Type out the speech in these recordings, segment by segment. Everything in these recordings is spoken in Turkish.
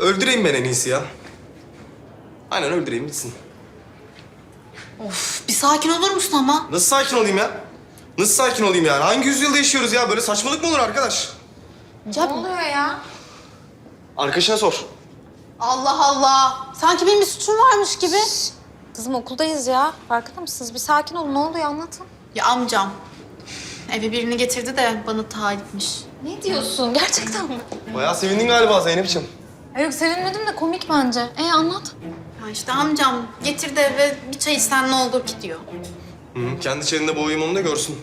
Öldüreyim ben en iyisi ya. Aynen öldüreyim bitsin. Of bir sakin olur musun ama? Nasıl sakin olayım ya? Nasıl sakin olayım yani? Hangi yüzyılda yaşıyoruz ya? Böyle saçmalık mı olur arkadaş? Ya, oluyor ya? Arkadaşına sor. Allah Allah. Sanki benim bir suçum varmış gibi. Kızım okuldayız ya. Farkında mısınız? Bir sakin olun. Ne oluyor anlatın. Ya amcam eve birini getirdi de bana talipmiş. Ne diyorsun? Gerçekten mi? Bayağı sevindin galiba Zeynep'ciğim. Ay Yok sevinmedim de komik bence. E anlat. Ya işte amcam getirdi eve bir çay isten ne olur ki diyor. Hı hı. Kendi çayında boğayım onu da görsün.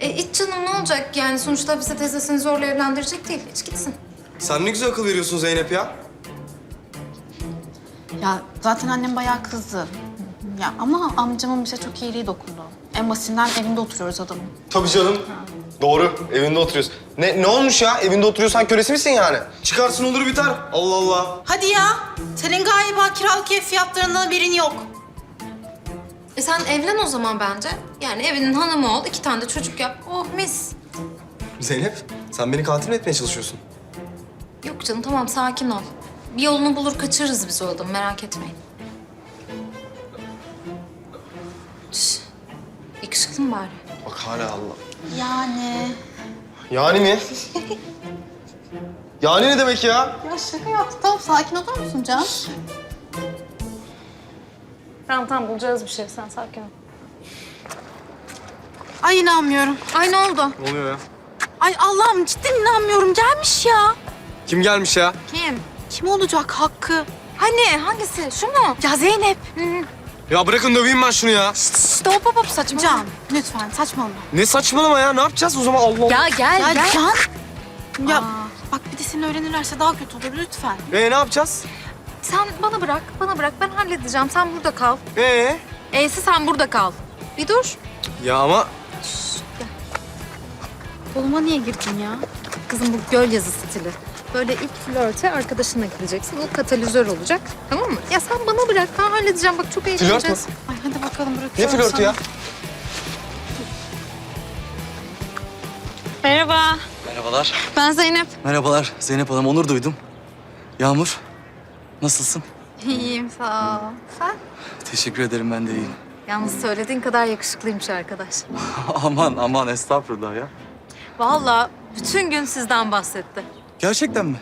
E iç canım ne olacak? Yani sonuçta bize teyzesini zorla evlendirecek değil. İç gitsin. Sen ne güzel akıl veriyorsun Zeynep ya. Ya zaten annem bayağı kızdı. Ya ama amcamın bize çok iyiliği dokundu. En basitinden evinde oturuyoruz adamın. Tabii canım. Doğru. Evinde oturuyorsun. Ne, ne olmuş ya? Evinde oturuyorsan kölesi misin yani? Çıkarsın olur biter. Allah Allah. Hadi ya. Senin galiba kiralık ev fiyatlarından haberin yok. E sen evlen o zaman bence. Yani evinin hanımı ol. iki tane de çocuk yap. Oh mis. Zeynep, sen beni katil mi etmeye çalışıyorsun? Yok canım tamam sakin ol. Bir yolunu bulur kaçırırız biz o adamı merak etmeyin. Şş, yakışıklı mı bari? Bak hala Allah. Yani. Yani mi? yani ne demek ya? Ya şaka yaptım. Tamam sakin olur musun Can? Tamam tamam bulacağız bir şey sen sakin ol. Ay inanmıyorum. Ay ne oldu? Ne oluyor ya? Ay Allah'ım cidden inanmıyorum. Gelmiş ya. Kim gelmiş ya? Kim? Kim olacak Hakkı? Hani hangisi? Şu mu? Ya Zeynep. Ya bırakın döveyim ben şunu ya. İşte hop hop hop saçma. Can lütfen saçmalama. Ne saçmalama ya? Ne yapacağız o zaman Allah Allah. Ya gel Ya gel. Can. Ya Aa. bak bir de seni öğrenirlerse daha kötü olur lütfen. Ee ne yapacağız? Sen bana bırak, bana bırak. Ben halledeceğim. Sen burada kal. Ee? E'si sen burada kal. Bir dur. Ya ama Koluma niye girdin ya? Kızım bu göl yazı stili. Böyle ilk flörte arkadaşınla gideceksin. O katalizör olacak. Tamam mı? Ya sen bana bırak. Ben halledeceğim. Bak çok eğleneceğiz. Ay hadi bakalım ne bırakıyorum flörtü sana. ya? Merhaba. Merhabalar. Ben Zeynep. Merhabalar Zeynep Hanım. Onur duydum. Yağmur, nasılsın? İyiyim sağ ol. Sen? Teşekkür ederim ben de iyiyim. Yalnız söylediğin kadar yakışıklıymış arkadaş. aman aman estağfurullah ya. Vallahi bütün gün sizden bahsetti. Gerçekten mi?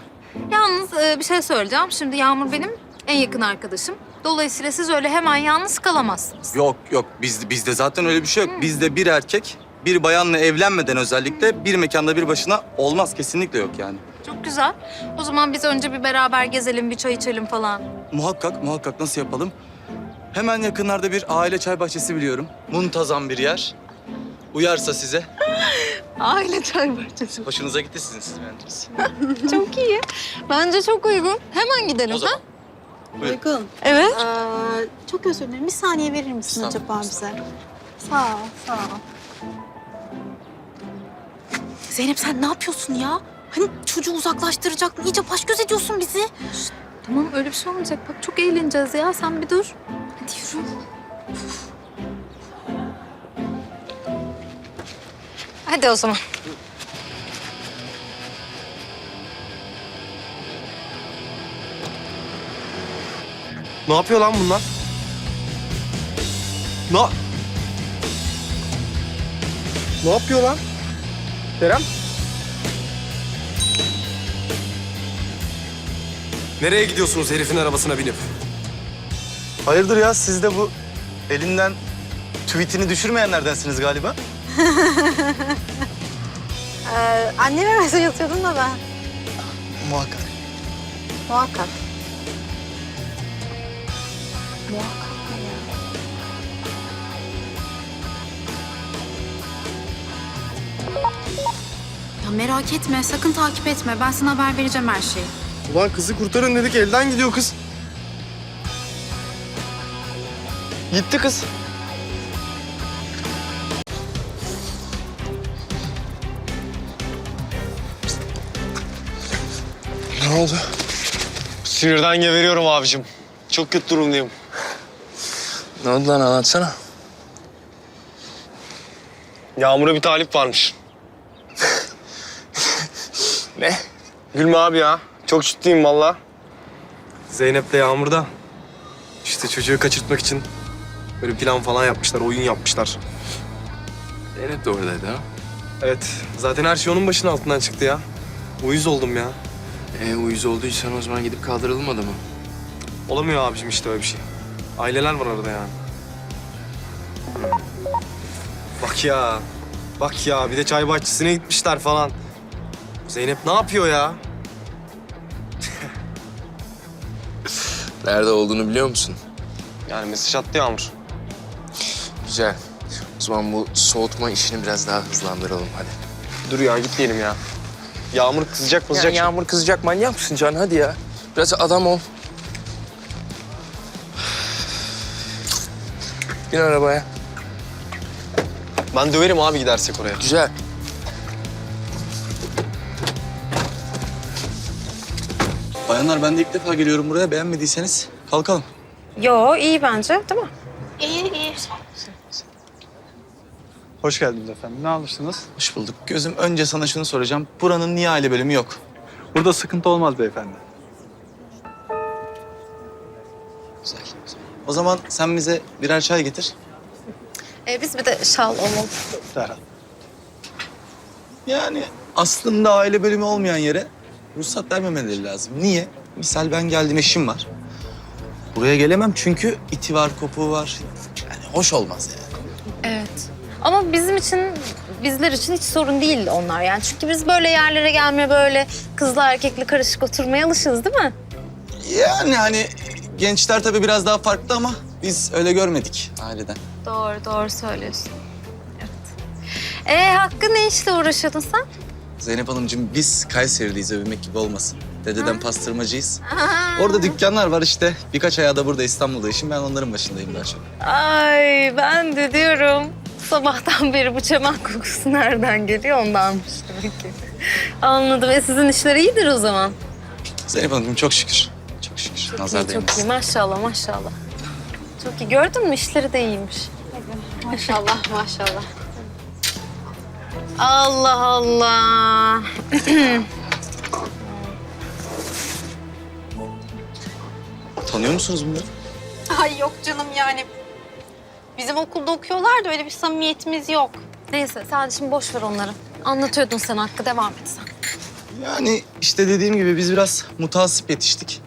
Yalnız e, bir şey söyleyeceğim. Şimdi Yağmur benim en yakın arkadaşım. Dolayısıyla siz öyle hemen yalnız kalamazsınız. Yok yok bizde, bizde zaten öyle bir şey yok. Bizde bir erkek bir bayanla evlenmeden özellikle bir mekanda bir başına olmaz. Kesinlikle yok yani. Çok güzel. O zaman biz önce bir beraber gezelim, bir çay içelim falan. Muhakkak muhakkak nasıl yapalım? Hemen yakınlarda bir aile çay bahçesi biliyorum. Muntazam bir yer. Uyarsa size. Aile çay bahçesi. Hoşunuza gitti sizin siz beğendiniz. Çok iyi. Bence çok uygun. Hemen gidelim O zaman. ha? Uygun. Evet. Ee, çok özür dilerim. Bir saniye verir misin Estağfurullah, acaba bize? Sağ ol, sağ ol. Zeynep sen ne yapıyorsun ya? Hani çocuğu uzaklaştıracaktın. İyice baş göz ediyorsun bizi. Tamam öyle bir şey olmayacak. Bak çok eğleneceğiz ya. Sen bir dur. Hadi yürü. Hadi o zaman. Ne yapıyor lan bunlar? Ne? Ne yapıyor lan? Kerem? Nereye gidiyorsunuz herifin arabasına binip? Hayırdır ya siz de bu elinden tweetini düşürmeyenlerdensiniz galiba. Ee, anneme mesaj atıyordun da ben. Muhakkak. Muhakkak. Muhakkak ya. Ya merak etme, sakın takip etme. Ben sana haber vereceğim her şeyi. Ulan kızı kurtarın dedik elden gidiyor kız. Gitti kız. Oldu? Sinirden geberiyorum abicim. Çok kötü durumdayım. Ne oldu lan anlatsana. Yağmur'a bir talip varmış. Ne? Gülme abi ya. Çok ciddiyim valla. Zeynep de Yağmur'da. İşte çocuğu kaçırtmak için böyle plan falan yapmışlar, oyun yapmışlar. Zeynep de oradaydı ha. Evet, zaten her şey onun başının altından çıktı ya. Uyuz oldum ya. E uyuz olduysan o zaman gidip kaldıralım adamı. Olamıyor abicim işte öyle bir şey. Aileler var arada yani. Bak ya. Bak ya bir de çay bahçesine gitmişler falan. Zeynep ne yapıyor ya? Nerede olduğunu biliyor musun? Yani mesaj attı Yağmur. Güzel. O zaman bu soğutma işini biraz daha hızlandıralım hadi. Dur ya git diyelim ya. Yağmur kızacak Ya kızacak. Yağmur kızacak manyak mısın Can hadi ya. Biraz adam ol. Bin arabaya. Ben döverim abi gidersek oraya. Güzel. Bayanlar ben de ilk defa geliyorum buraya. Beğenmediyseniz kalkalım. Yo iyi bence değil mi? İyi iyi. Hoş geldiniz efendim. Ne alırsınız? Hoş bulduk. Gözüm önce sana şunu soracağım. Buranın niye aile bölümü yok? Burada sıkıntı olmaz beyefendi. Güzel. O zaman sen bize birer çay getir. Ee, biz bir de şal olmalı. Derhal. Yani aslında aile bölümü olmayan yere ruhsat vermemeleri lazım. Niye? Misal ben geldim eşim var. Buraya gelemem çünkü iti var, kopuğu var. Yani hoş olmaz yani. Evet. Ama bizim için, bizler için hiç sorun değil onlar yani. Çünkü biz böyle yerlere gelmeye böyle kızla erkekli karışık oturmaya alışığız değil mi? Yani hani gençler tabii biraz daha farklı ama biz öyle görmedik aileden. Doğru, doğru söylüyorsun. Evet. Ee Hakkı ne işle uğraşıyordun sen? Zeynep Hanımcığım biz Kayseri'liyiz övünmek gibi olmasın. Dededen pastırmacıyız. Orada dükkanlar var işte. Birkaç ayağı da burada İstanbul'da işim. Ben onların başındayım daha çok. Ay ben de diyorum. Sabahtan beri bu çaman kokusu nereden geliyor ondanmış demek ki. Anladım. E sizin işler iyidir o zaman. Zeynep Hanımcığım çok şükür. Çok şükür. Nazar İyi, çok iyi. Maşallah maşallah. Çok iyi. Gördün mü? İşleri de iyiymiş. Maşallah maşallah. Allah Allah. Tanıyor musunuz bunları? Ay yok canım yani. Bizim okulda okuyorlar da öyle bir samimiyetimiz yok. Neyse sen şimdi boş ver onları. Anlatıyordun sen Hakkı. Devam et sen. Yani işte dediğim gibi biz biraz mutasip yetiştik.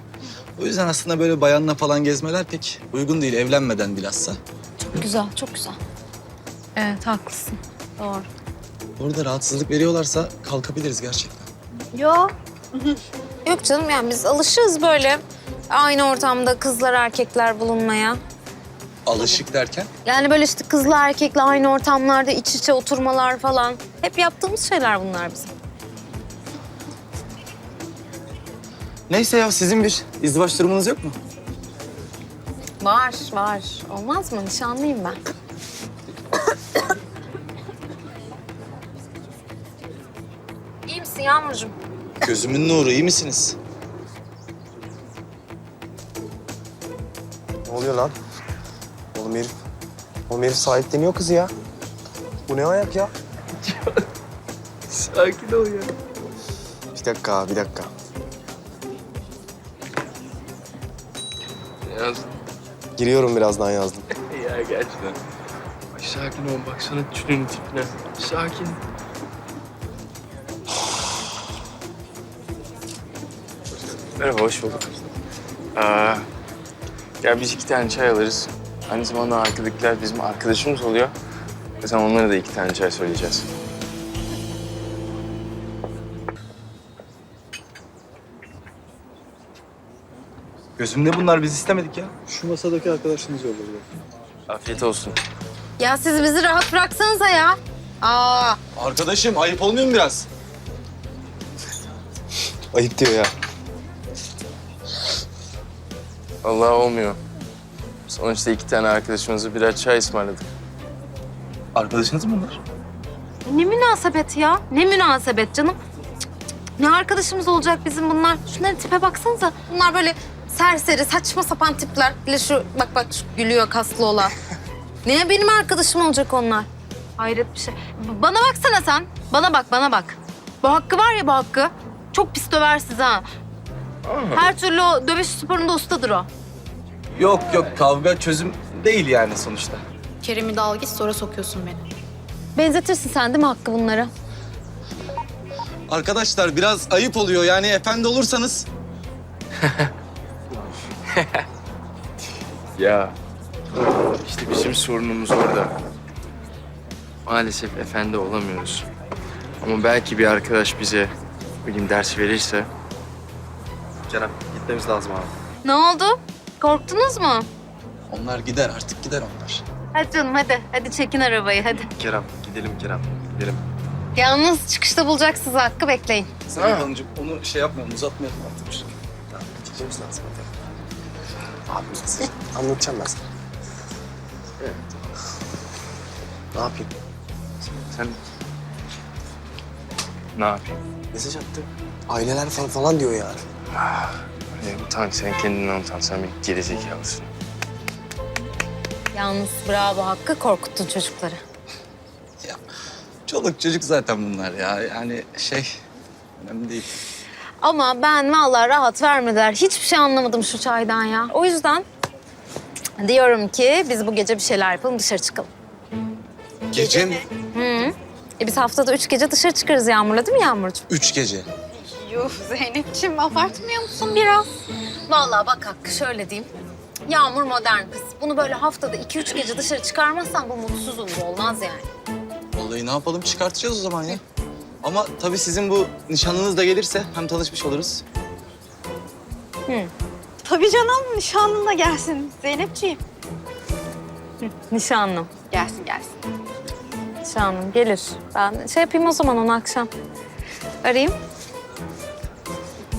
O yüzden aslında böyle bayanla falan gezmeler pek uygun değil evlenmeden bilhassa. Güzel, çok güzel. Evet, haklısın. Doğru. Orada rahatsızlık veriyorlarsa kalkabiliriz gerçekten. Yok. Yok canım yani biz alışığız böyle aynı ortamda kızlar erkekler bulunmaya. Alışık derken? Yani böyle işte kızla erkekle aynı ortamlarda iç içe oturmalar falan. Hep yaptığımız şeyler bunlar bizim. Neyse ya sizin bir izdivaç durumunuz yok mu? Var, var. Olmaz mı? Nişanlıyım ben. İyi misin Yağmurcuğum? Gözümün nuru iyi misiniz? Ne oluyor lan? Oğlum herif, oğlum herif sahipleniyor kızı ya. Bu ne ayak ya? Sakin ol ya. Bir dakika, bir dakika. Yaz Giriyorum birazdan yazdım. ya gerçekten. Ay sakin ol baksana şunun tipine. Sakin. Merhaba, hoş bulduk. Aa, ya biz iki tane çay alırız. Aynı zamanda arkadakiler bizim arkadaşımız oluyor. Ve sen onlara da iki tane çay söyleyeceğiz. Gözümde bunlar biz istemedik ya. Şu masadaki arkadaşınız yolladı. Afiyet olsun. Ya siz bizi rahat bıraksanıza ya. Aa, Arkadaşım ayıp olmuyor mu biraz? Ayıp diyor ya. Allah olmuyor. Sonuçta iki tane arkadaşımıza birer çay ısmarladık. Arkadaşınız mı bunlar? Ne münasebet ya? Ne münasebet canım? Cık, cık, cık. Ne arkadaşımız olacak bizim bunlar? Şunların tipe baksanıza. Bunlar böyle serseri, saçma sapan tipler. Bir de şu bak bak şu gülüyor kaslı olan. Niye benim arkadaşım olacak onlar? Hayret bir şey. B- Bana baksana sen. Bana bak, bana bak. Bu Hakkı var ya bu Hakkı. Çok pis döver sizi ha. Her türlü o dövüş sporunda ustadır o. Yok yok kavga çözüm değil yani sonuçta. Kerem'i de al git sonra sokuyorsun beni. Benzetirsin sen değil mi Hakkı bunları? Arkadaşlar biraz ayıp oluyor yani efendi olursanız. Ya işte bizim sorunumuz orada. Maalesef efendi olamıyoruz. Ama belki bir arkadaş bize bileyim ders verirse Kerem gitmemiz lazım abi. Ne oldu? Korktunuz mu? Onlar gider artık gider onlar. Hadi canım hadi. Hadi çekin arabayı hadi. Kerem gidelim Kerem gidelim. Yalnız çıkışta bulacaksınız Hakkı bekleyin. Sayın Hanımcığım onu şey yapmayalım uzatmayalım artık. Gitmemiz lazım hadi. Abi anlatacağım ben sana. Ne yapayım? sen ne yapayım? Mesaj attı. Aileler falan, falan diyor ya. Ya, utan sen kendinden utan sen bir gerizekalısın. Yalnız bravo Hakkı korkuttun çocukları. Ya çoluk çocuk zaten bunlar ya yani şey önemli değil. Ama ben vallahi rahat vermediler. Hiçbir şey anlamadım şu çaydan ya. O yüzden diyorum ki biz bu gece bir şeyler yapalım dışarı çıkalım. Gece mi? Hı. E biz haftada üç gece dışarı çıkarız Yağmur'la değil mi Yağmurcuğum? Üç gece. Yuh Zeynep'ciğim abartmıyor musun biraz? Vallahi bak Hakkı şöyle diyeyim. Yağmur modern kız. Bunu böyle haftada iki üç gece dışarı çıkarmazsan bu mutsuz olur olmaz yani. Vallahi ne yapalım çıkartacağız o zaman ya. Ama tabii sizin bu nişanlınız da gelirse hem tanışmış oluruz. Tabii canım nişanlın da gelsin Zeynepciğim. Nişanlım. Gelsin gelsin. Nişanlım gelir. Ben şey yapayım o zaman onu akşam. Arayayım.